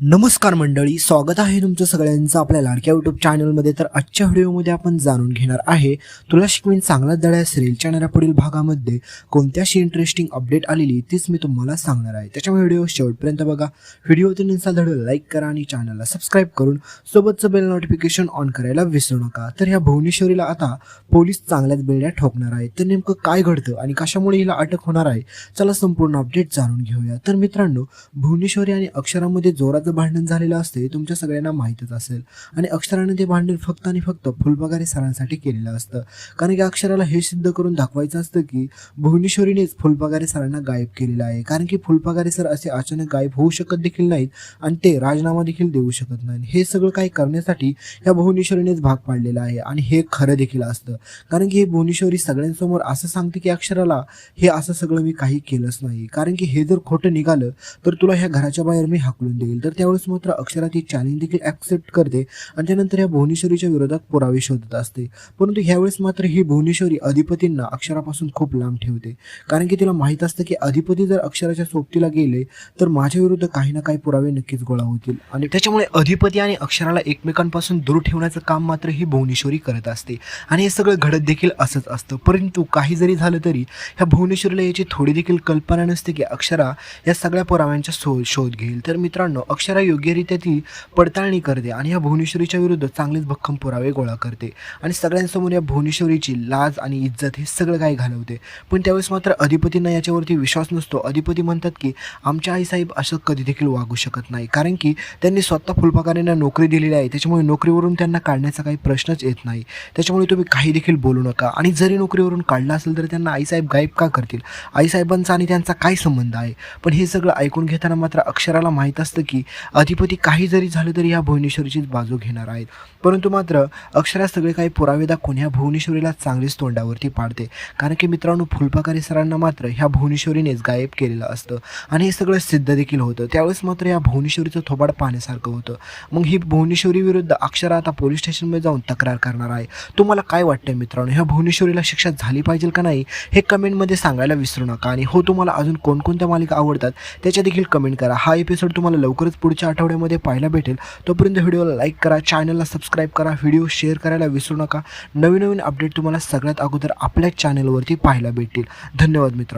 नमस्कार मंडळी स्वागत आहे तुमचं सगळ्यांचं आपल्या लाडक्या युट्यूब चॅनलमध्ये तर आजच्या व्हिडिओमध्ये आपण जाणून घेणार आहे तुला शिकवीन चांगला दड्या सिरियलच्या येणाऱ्या पुढील भागामध्ये कोणत्याशी इंटरेस्टिंग अपडेट आलेली तीच मी तुम्हाला सांगणार आहे. त्याच्यामुळे व्हिडिओ शेवटपर्यंत बघा. व्हिडिओतील इन्स्टा धडो लाईक करा आणि चॅनलला सबस्क्राईब करून सोबतचं बेल नोटिफिकेशन ऑन करायला विसरू नका. तर ह्या भुवनेश्वरीला आता पोलीस चांगल्याच बेड्या ठोकणार आहेत. तर नेमकं काय घडतं आणि कशामुळे हिला अटक होणार आहे? चला संपूर्ण अपडेट जाणून घेऊया. तर मित्रांनो भुवनेश्वरी आणि अक्षरामध्ये जोराचं भांडण झालेलं असते हे तुमच्या सगळ्यांना माहीतच असेल. आणि अक्षराने ते भांडण फक्त आणि फक्त फुलपगारे सरांसाठी केलेलं असतं. कारण की अक्षराला हे सिद्ध करून दाखवायचं असतं की भुवनेश्वरीनेच फुलपगारे सरांना गायब केलेलं आहे. कारण की फुलपगारे सर असे अचानक गायब होऊ शकत देखील नाहीत आणि ते राजीनामा देखील देऊ शकत नाहीत. हे सगळं काही करण्यासाठी या भुवनेश्वरीनेच भाग पाडलेला आहे आणि हे खरं देखील असतं. कारण की हे भुवनेश्वरी सगळ्यांसमोर असं सांगते की अक्षराला हे असं सगळं मी काही केलंच नाही. कारण की हे जर खोटं निघालं तर तुला ह्या घराच्या बाहेर मी हाकलून देईल. तर त्यावेळेस मात्र अक्षरा ती चॅलेंज देखील ॲक्सेप्ट करते आणि त्यानंतर या भुवनेश्वरीच्या विरोधात पुरावे शोधत असते. परंतु ह्यावेळेस मात्र ही भुवनेश्वरी अधिपतींना अक्षरापासून खूप लांब ठेवते. कारण की तिला माहीत असतं की अधिपती जर अक्षराच्या सोबतीला गेले तर माझ्या विरुद्ध काही ना काही पुरावे नक्कीच गोळा होतील. आणि त्याच्यामुळे अधिपती आणि अक्षराला एकमेकांपासून दूर ठेवण्याचं काम मात्र ही भुवनेश्वरी करत असते. आणि हे सगळं घडत देखील असंच असतं. परंतु काही जरी झालं तरी ह्या भुवनेश्वरीला याची थोडी देखील कल्पना नसते की अक्षरा या सगळ्या पुराव्यांचा शो शोध घेईल. तर मित्रांनो अक्षर योग्यरित्या ती पडताळणी करते आणि या भुवनेश्वरीच्या विरुद्ध चांगलेच भक्कम पुरावे गोळा करते. आणि सगळ्यांसमोर या भुवनेश्वरीची लाज आणि इज्जत हे सगळं काय घालवते. पण त्यावेळेस मात्र अधिपतींना याच्यावरती विश्वास नसतो. अधिपती म्हणतात की आमच्या आईसाहेब असं कधी देखील वागू शकत नाही. कारण की त्यांनी स्वतः फुलपाकारांना नोकरी दिलेली आहे. त्याच्यामुळे नोकरीवरून त्यांना काढण्याचा काही प्रश्नच येत नाही. त्याच्यामुळे तुम्ही काही देखील बोलू नका. आणि जरी नोकरीवरून काढला असेल तर त्यांना आईसाहेब गायब का करतील? आईसाहेबांचा आणि त्यांचा काय संबंध आहे? पण हे सगळं ऐकून घेताना मात्र अक्षराला माहीत असतं की अधिपती काही जरी झालं तरी या भुवनेश्वरीचीच बाजू घेणार आहेत. परंतु मात्र अक्षरा सगळे काही पुरावे दाखवून ह्या भुवनेश्वरीला चांगलीच तोंडावरती पाडते. कारण की मित्रांनो फुलपाकारी सरांना मात्र ह्या भुवनेश्वरीनेच गायब केलेलं असतं. आणि हे सगळं सिद्ध देखील होतं. त्यावेळेस मात्र या भुवनेश्वरीचं थोबाड पाहण्यासारखं होतं. मग ही भुवनेश्वरी विरुद्ध अक्षरा आता पोलीस स्टेशनमध्ये जाऊन तक्रार करणार आहे. तुम्हाला काय वाटतंय मित्रांनो? ह्या भुवनेश्वरीला शिक्षा झाली पाहिजे का नाही? हे कमेंटमध्ये सांगायला विसरू नका. आणि हो तुम्हाला अजून कोणकोणत्या मालिका आवडतात त्याच्या देखील कमेंट करा. हा एपिसोड तुम्हाला लवकरच पुढच्या आठवड्यामध्ये पाहायला भेटेल. तोपर्यंत व्हिडिओला लाईक करा चॅनलला सबस्क्राईब करा व्हिडिओ शेअर करायला विसरू नका. नवीन नवीन अपडेट तुम्हाला सगळ्यात अगोदर आपल्याच चॅनलवरती पाहायला भेटतील. धन्यवाद मित्र